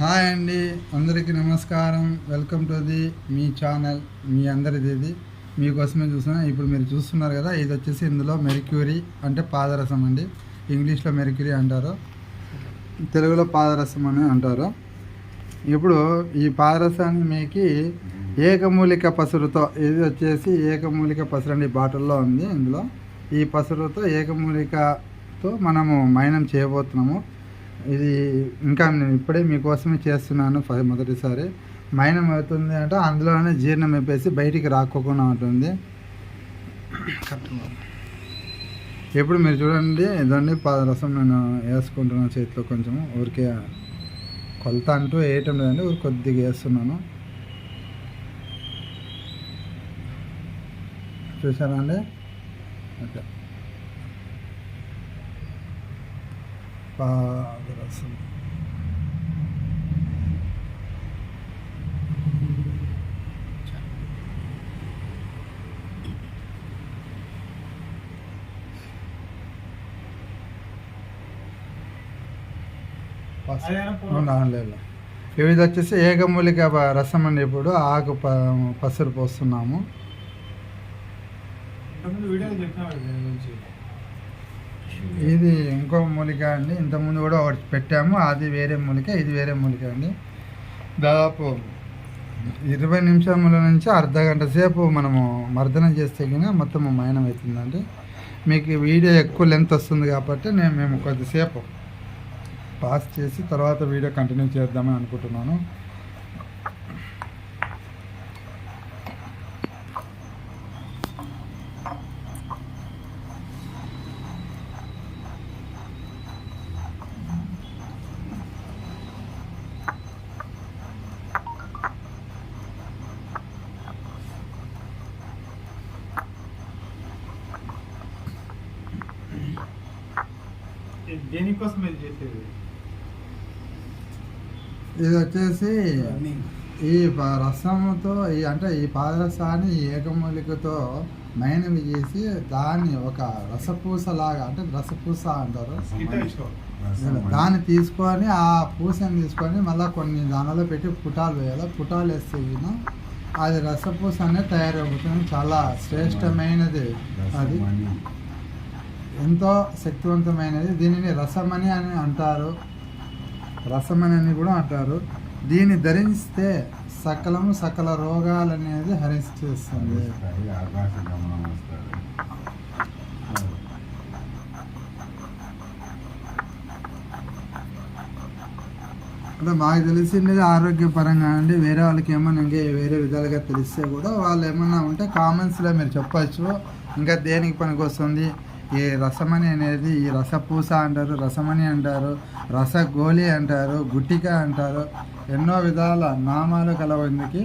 Hi అండి అందరికీ నమస్కారం. వెల్కమ్ టు ది మీ ఛానల్ మీ అందరిది ఇది. మీకోసమే చూస్తున్నా ఇప్పుడు మీరు చూస్తున్నారు కదా ఇది వచ్చేసి ఇందులో మెరిక్యూరీ అంటే పాదరసం అండి. ఇంగ్లీష్లో మెరిక్యూరీ అంటారు. తెలుగులో పాదరసం అని అంటారు. ఇప్పుడు ఈ పాదరసాన్ని మీకు ఏకమూలిక పసురుతో ఇది వచ్చేసి ఏకమూలిక పసురు అండి బాటిల్లో ఉంది ఇందులో. ఈ పసురుతో ఏకమూలికతో మనము మైనం చేయబోతున్నాము. ఇది ఇంకా నేను ఇప్పుడే మీకోసమే చేస్తున్నాను ఫ- మొదటిసారి. మైనం అవుతుంది అంటే అందులోనే జీర్ణం అయిపోయి బయటికి రాకోకుండా ఉంటుంది. ఎప్పుడు మీరు చూడండి ఇదండి పాదరసం నేను వేసుకుంటున్నాను చేతిలో కొంచెం. ఊరికే కొలత అంటూ వేయటం లేదండి ఊరికి కొద్దిగా వేస్తున్నాను. చూసారా అండి? ఓకే. పాదరసం ఇవి వచ్చేసి ఏకమూలిక రసం అండి ఇప్పుడు ఆకు ప పసరు పోస్తున్నాము. వీడియో ఇది ఇంకో మూలిక అండి. ఇంతకుముందు కూడా ఒకటి పెట్టాము. అది వేరే మూలిక ఇది వేరే మూలిక అండి. దాదాపు ఇరవై నిమిషముల నుంచి అర్ధ గంట సేపు మనము మర్దన చేస్తే కనుక మొత్తం మైనం అవుతుందండి మీకు వీడియో ఎక్కువ లెంత్ వస్తుంది కాబట్టి నేను మేము కొద్దిసేపు పాస్ చేసి తర్వాత వీడియో కంటిన్యూ చేద్దామని అనుకుంటున్నాను ఇది దేనికోసం ఇది చేసేది ఇది వచ్చేసి ఈ ప- రసముతో ఈ అంటే ఈ పాదరసాన్ని ఈ ఏకమూలికతో మైనవి చేసి దాన్ని ఒక రసపూసలాగా అంటే రసపూస అంటారు. దాన్ని తీసుకొని ఆ పూసని తీసుకొని మళ్ళీ కొన్ని దానిలో పెట్టి పుటాలు వేయాలి. పుటాలు వేస్తే అది రసపూస అనేది తయారవుతుంది. చాలా శ్రేష్టమైనది అది. ఎంతో శక్తివంతమైనది. దీనిని రసమని అని అంటారు. రసమని అని కూడా అంటారు. దీన్ని ధరిస్తే సకలము సకల రోగాలు అనేది హరిస్తుంది అంటే మాకు తెలిసింది ఆరోగ్యపరంగా అండి. వేరే వాళ్ళకి ఏమన్నా ఇంకా వేరే విధాలుగా తెలిస్తే కూడా వాళ్ళు ఏమన్నా ఉంటే కామెంట్స్లో మీరు చెప్పచ్చు. ఇంకా దేనికి పనికి వస్తుంది? ఈ రసమణి అనేది ఈ రసపూస అంటారు రసమణి అంటారు రసగోళి అంటారు గుట్టిక అంటారు. ఎన్నో విధాల నామాలు కలవందుకి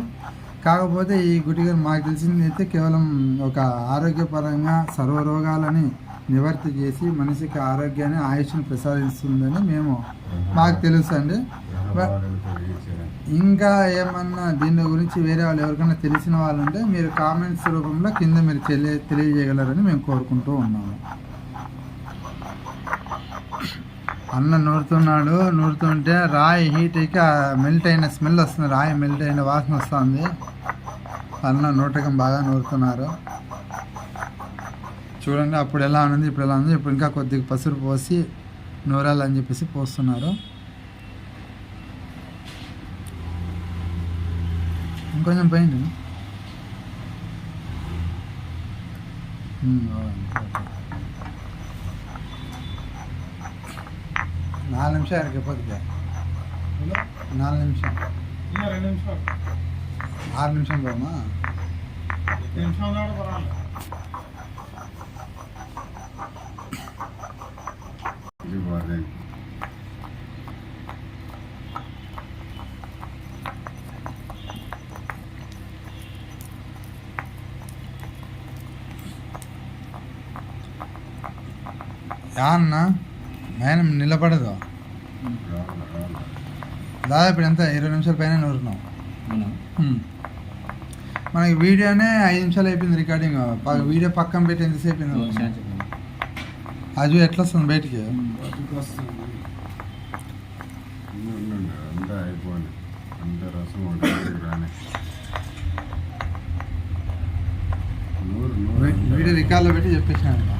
కాకపోతే ఈ గుటిక మాకు తెలిసింది అయితే కేవలం ఒక ఆరోగ్యపరంగా సర్వరోగాలని నివర్తి చేసి మనిషికి ఆరోగ్యాన్ని ఆయుష్ని ప్రసాదిస్తుందని మేము మాకు తెలుసు అండి ఇంకా ఏమన్నా దీని గురించి వేరే వాళ్ళు ఎవరికైనా తెలిసిన వాళ్ళు ఉంటే మీరు కామెంట్స్ రూపంలో కింద మీరు తెలియ తెలియజేయగలరని మేము కోరుకుంటూ ఉన్నాము. అన్న నూరుతున్నాడు నూరుతుంటే రాయి హీట్కి మెల్ట్ అయిన స్మెల్ వస్తుంది రాయి మెల్ట్ అయిన వాసన వస్తుంది. అన్న నూటకం బాగా నూరుతున్నారు. చూడండి అప్పుడు ఎలా ఉంది ఇప్పుడు ఎలా ఉంది ఇప్పుడు ఇంకా కొద్దిగా పసురు పోసి నూరాలని చెప్పేసి పోస్తున్నారు. ఇంకొంచెం పోయింది. Um, okay. నాలుగు నిమిషాలు అయిపోతుంది నాలుగు నిమిషం ఇంకా రెండు నిమిషాలు ఆరు నిమిషం పోమా రెండు నిమిషాలు కూడా పర్వాలేదు ఇది మేడం నిలబడదు. దాదాపు ఇప్పుడు ఎంత? ఇరవై నిమిషాల పైన నూరున్నాం ఉమ్. మనకి వీడియోనే ఐదు నిమిషాలు అయిపోయింది రికార్డింగ్. వీడియో పక్కన పెట్టి ఎంతసేపు అయింది అది ఎట్లా వస్తుంది బయటికి? అయిపోయింది. వీడియో రికార్డులో పెట్టి చెప్పేసాను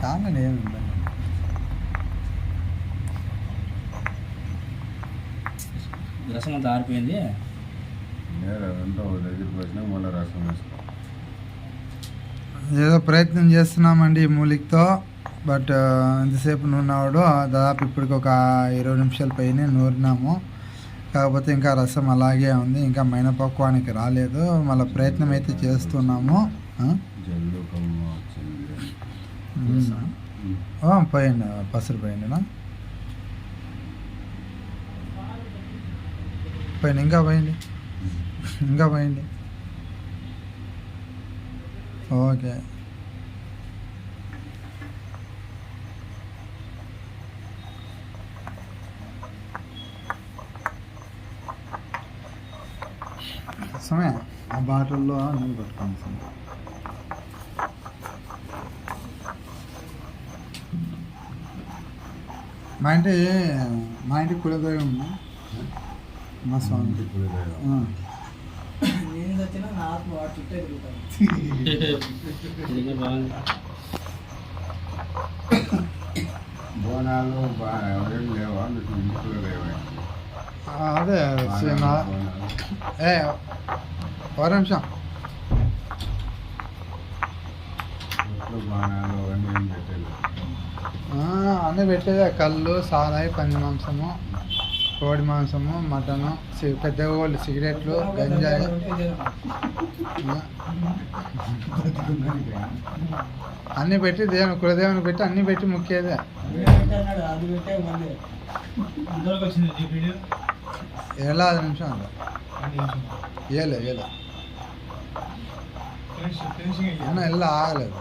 కామెంట్ ఏమి రసం అంతా ఆరిపోయింది ఏదో ప్రయత్నం చేస్తున్నామండి ఈ మూలికతో బట్ ఎంతసేపు నూనెవాడు దాదాపు ఇప్పటికి ఒక ఇరవై నిమిషాల పైన నూరినాము. కాకపోతే ఇంకా రసం అలాగే ఉంది ఇంకా మైన పక్వానికి రాలేదు. మళ్ళీ ప్రయత్నం అయితే చేస్తున్నాము. పోయింది పసరు పోయిందినా పోయింది ఇంకా పోయింది ఇంకా పోయింది ఓకే. సమయ ఆ బాటిల్లో నేను పెట్టుకోండి సమయం. మా ఇంటి మా ఇంటికి కులదైవం ఉన్నా మా స్వామి బోనాలు లేవా? మీకు ఇంట్లో లేవా? అదే సే- నా బోనాలు. ఏ ఒక నిమిషం అన్నీ పెట్టేదే కళ్ళు సారాయి పంది మాంసము. కోడి మాంసము మటను పెద్ద కోళ్ళు సిగరెట్లు గంజాయి. అన్నీ పెట్టి దేవుని కులదేవుని పెట్టి అన్నీ పెట్టి ముఖ్యదే ఎలా ఐదు నిమిషం అంట ఏలే ఏలే. అన్న ఎలా ఆగలేదు.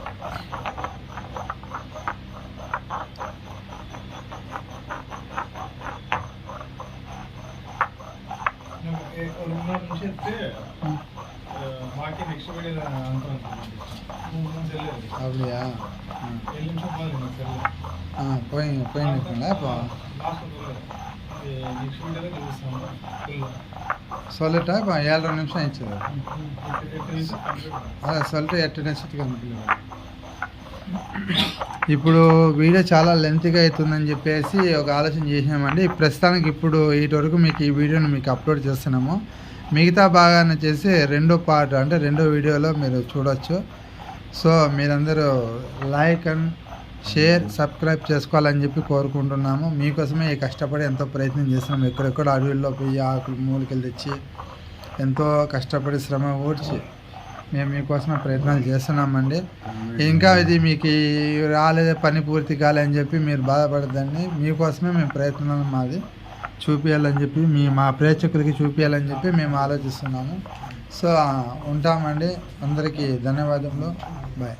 அப்படியா? ஆ. போயிங்க போயின்னு இருக்குங்களா இப்போ లాస్ట్ இப்போ ஏழரை நிமிஷம் ஆயிடுச்சு. அதான் சொல்லிட்டு எட்டு நிமிஷத்துக்கு அனுப்பிடுவேன் ఇప్పుడు వీడియో చాలా లెంత్గా అవుతుందని చెప్పేసి ఒక ఆలోచన చేసినామండి ప్రస్తుతానికి ఇప్పుడు ఇటు వరకు మీకు ఈ వీడియోని మీకు అప్లోడ్ చేస్తున్నాము. మిగతా భాగాన్ని చేసి రెండో పార్ట్ అంటే రెండో వీడియోలో మీరు చూడొచ్చు. సో మీరందరూ లైక్ అండ్ షేర్ సబ్స్క్రైబ్ చేసుకోవాలని చెప్పి కోరుకుంటున్నాము. మీకోసమే ఈ కష్టపడి ఎంతో ప్రయత్నం చేస్తున్నాము. ఎక్కడెక్కడ అడవుల్లో పోయి ఆకులు మూలికలు తెచ్చి ఎంతో కష్టపడి శ్రమ ఊడ్చి మేము మీకోసమే ప్రయత్నాలు చేస్తున్నామండి. ఇంకా ఇది మీకు రాలేదే పని పూర్తి కాలేదని చెప్పి మీరు బాధపడద్దండి. మీకోసమే మేము ప్రయత్నం మాది. చూపించాలని చెప్పి మీ మా ప్రేక్షకులకి చూపించాలని చెప్పి మేము ఆలోచిస్తున్నాము. సో ఉంటామండి. అందరికీ ధన్యవాదములు. బాయ్.